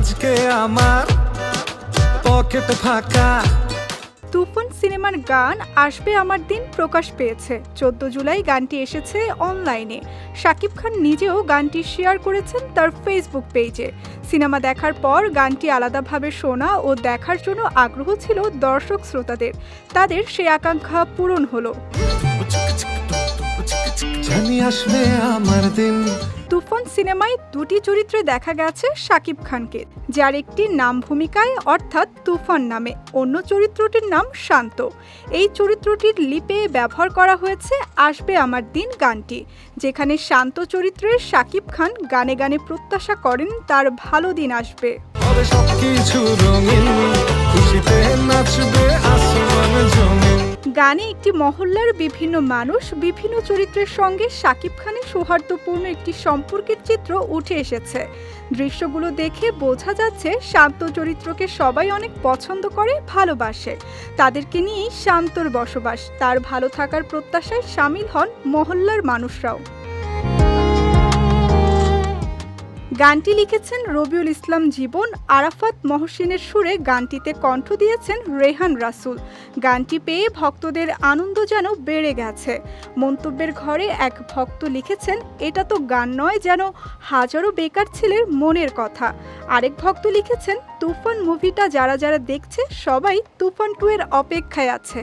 আজকে আমার পকেট ফাঁকা। তুফান সিনেমার গান আসবে আমার দিন প্রকাশ পেয়েছে। চোদ্দ জুলাই গানটি এসেছে অনলাইনে। শাকিব খান নিজেও গানটি শেয়ার করেছেন তার ফেসবুক পেজে। সিনেমা দেখার পর গানটি আলাদাভাবে শোনা ও দেখার জন্য আগ্রহ ছিল দর্শক শ্রোতাদের তাদের সেই আকাঙ্ক্ষা পূরণ হলো। জানি আসবে আমার দিন। তুফান সিনেমায় দুটি চরিত্রে দেখা গেছে শাকিব খানকে যার একটি নাম ভূমিকায় অর্থাৎ তুফান নামে অন্য চরিত্রটির নাম শান্ত। এই চরিত্রটির লিপে ব্যবহার করা হয়েছে আসবে আমার দিন গানটি যেখানে শান্ত চরিত্রের শাকিব খান গানে গানে প্রত্যাশা করেন তার ভালো দিন আসবে। সবকিছু রঙিন খুশিতে নাচবে। গানে একটি মহল্লার বিভিন্ন মানুষ বিভিন্ন চরিত্রের সঙ্গে শাকিব খানের সৌহার্দ্যপূর্ণ একটি সম্পর্কের চিত্র উঠে এসেছে। দৃশ্যগুলো দেখে বোঝা যাচ্ছে শান্ত চরিত্রকে সবাই অনেক পছন্দ করে, ভালোবাসে। তাদেরকে নিয়েই শান্তর বসবাস। তার ভালো থাকার প্রত্যাশায় সামিল হন মহল্লার মানুষরাও। গানটি লিখেছেন রবিউল ইসলাম জীবন, আরাফাত মহসিনের সুরে গানটিতে কণ্ঠ দিয়েছেন রেহান রাসুল। গানটি পেয়ে ভক্তদের আনন্দ যেন বেড়ে গেছে। মন্তব্যের ঘরে এক ভক্ত লিখেছেন, এটা তো গান নয় যেন হাজারো বেকার ছেলের মনের কথা। আরেক ভক্ত লিখেছেন, তুফান মুভিটা যারা যারা দেখছে সবাই তুফান টু এর অপেক্ষায় আছে।